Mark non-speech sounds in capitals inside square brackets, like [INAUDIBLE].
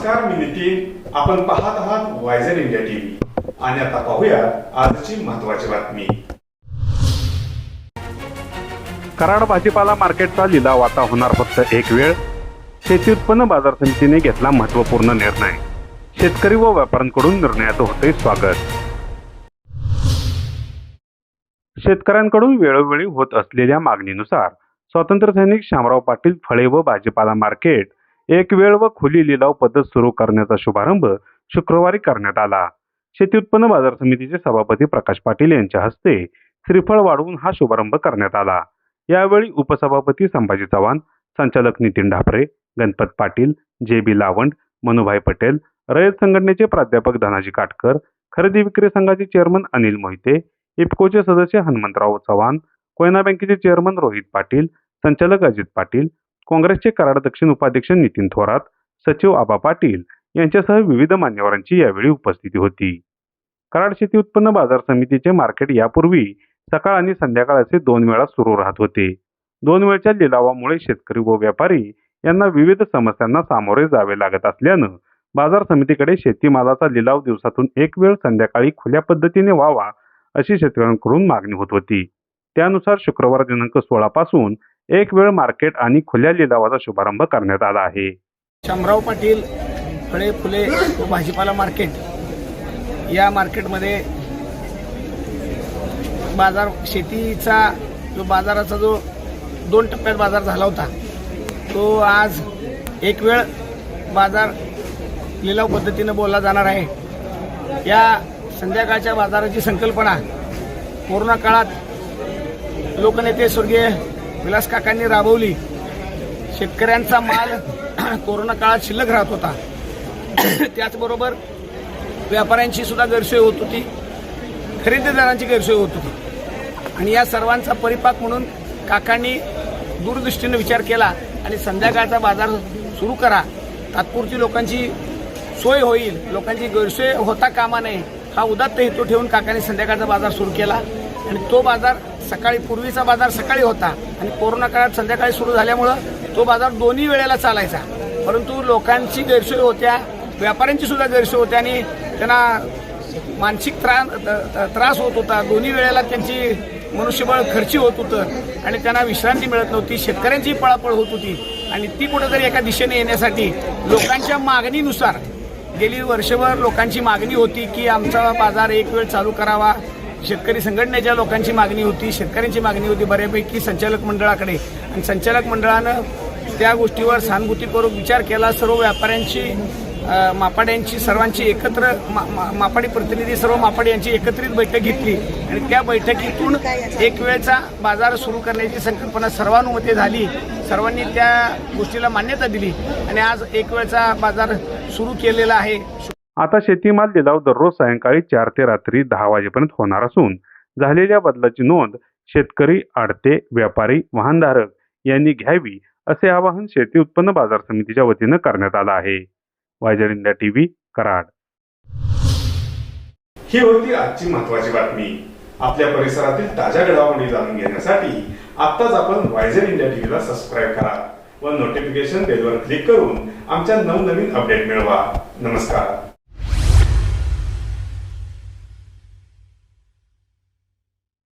नमस्कार मी नितीन. आपण पाहत आहात वायझर इंडिया टीव्ही आणि आता पाहूया आजची महत्वाची बातमी. कराड भाजीपाला मार्केटचा लिलाव आता होणार फक्त एक वेळ. शेती उत्पन्न बाजार समितीने घेतला महत्त्वपूर्ण निर्णय. शेतकरी व व्यापाऱ्यांकडून निर्णयाचं होते स्वागत. शेतकऱ्यांकडून वेळोवेळी होत असलेल्या मागणीनुसार स्वातंत्र्य सैनिक शामराव पाटील फळे व भाजीपाला मार्केट एक वेळ व खुली लिलाव पद्धत सुरू करण्याचा शुभारंभ शुक्रवारी करण्यात आला. शेती उत्पन्न बाजार समितीचे सभापती प्रकाश पाटील यांच्या हस्ते श्रीफळ वाढवून हा शुभारंभ करण्यात आला. यावेळी उपसभापती संभाजी चव्हाण संचालक नितीन ढापरे गणपत पाटील जे बी लावंड मनुभाई पटेल रयत संघटनेचे प्राध्यापक धनाजी काटकर खरेदी विक्री संघाचे चेअरमन अनिल मोहिते इफकोचे सदस्य हनुमंतराव चव्हाण कोयना बँकेचे चेअरमन रोहित पाटील संचालक अजित पाटील काँग्रेसचे कराड दक्षिण उपाध्यक्ष नितीन थोरात सचिव आबा पाटील यांच्यासह विविध मान्यवरांची यावेळी उपस्थिती होती. कराड शेती उत्पन्न बाजार समितीचे मार्केट यापूर्वी सकाळ आणि संध्याकाळ असे दोन वेळा सुरू राहत होते. दोन वेळच्या लिलावामुळे शेतकरी व व्यापारी यांना विविध समस्यांना सामोरे जावे लागत असल्यानं बाजार समितीकडे शेतीमालाचा लिलाव दिवसातून एक वेळ संध्याकाळी खुल्या पद्धतीने व्हावा अशी शेतकऱ्यांकडून मागणी होत होती. त्यानुसार शुक्रवार दिनांक सोळा पासून एक वेळ मार्केट आणि खुल्या लिलावाचा शुभारंभ करण्यात आला आहे. शमराव पाटील फळे फुले व भाजीपाला मार्केट. या मार्केटमध्ये बाजार शेतीचा जो बाजाराचा जो दोन टप्प्यात बाजार झाला होता तो आज एक वेळ बाजार लिलाव पद्धतीनं बोलला जाणार आहे. या संध्याकाळच्या बाजाराची संकल्पना कोरोना काळात लोकनेते स्वर्गीय विलास काकांनी राबवली. शेतकऱ्यांचा माल [CLEARS THROAT] कोरोना काळात शिल्लक राहत होता. [CLEARS THROAT] त्याचबरोबर व्यापाऱ्यांची सुद्धा गैरसोय होत होती. खरेदीदारांची गैरसोय होत होती. आणि या सर्वांचा परिपाक म्हणून काकांनी दूरदृष्टीनं विचार केला आणि संध्याकाळचा बाजार सुरू करा. तात्पुरती लोकांची सोय होईल. लोकांची गैरसोय होता कामा नये. हा उदात्त हेतू ठेवून काकांनी संध्याकाळचा बाजार सुरू केला. आणि तो बाजार सकाळी पूर्वीचा बाजार सकाळी होता आणि कोरोना काळात संध्याकाळी सुरू झाल्यामुळं तो बाजार दोन्ही वेळेला चालायचा. परंतु लोकांची गैरसोय होत्या व्यापाऱ्यांची सुद्धा गैरसोय होत्या आणि त्यांना मानसिक त्रा त्रास होत होता. दोन्ही वेळेला त्यांची मनुष्यबळ खर्ची होत होतं आणि त्यांना विश्रांती मिळत नव्हती शेतकऱ्यांची पळापळ होत होती. आणि ती कुठंतरी एका दिशेने येण्यासाठी लोकांच्या मागणीनुसार गेली वर्षभर लोकांची मागणी होती की आमचा बाजार एक वेळ चालू करावा शेतकरी संघटनेच्या लोकांची मागणी होती शेतकऱ्यांची मागणी होती बऱ्यापैकी संचालक मंडळाकडे. आणि संचालक मंडळानं त्या गोष्टीवर सहानुभूतीपूर्वक विचार केला सर्व व्यापाऱ्यांची मापाड्यांची सर्वांची एकत्र मा- मा- मापाडी प्रतिनिधी सर्व मापाडी यांची एकत्रित बैठक घेतली. आणि त्या बैठकीतून एक वेळचा बाजार सुरू करण्याची संकल्पना सर्वानुमते झाली. सर्वांनी त्या गोष्टीला मान्यता दिली. आणि आज एक वेळचा बाजार सुरू केलेला आहे. आता शेतीमाल लिलाव दररोज सायंकाळी चार ते रात्री दहा वाजेपर्यंत होणार असून झालेल्या बदलाची नोंद शेतकरी आडते व्यापारी वाहनधारक यांनी घ्यावी असे आवाहन शेती उत्पन्न बाजार समितीच्या वतीनं करण्यात आलं आहे. Wiser India TV Karad. ही होती आजची महत्वाची बातमी. आपल्या परिसरातील ताज्या घडामोडी जाणून घेण्यासाठी आत्ताच आपण वायझर इंडिया टीव्हीला सबस्क्राईब करा व नोटिफिकेशन बेलवर क्लिक करून आमच्या नवनवीन अपडेट मिळवा. नमस्कार.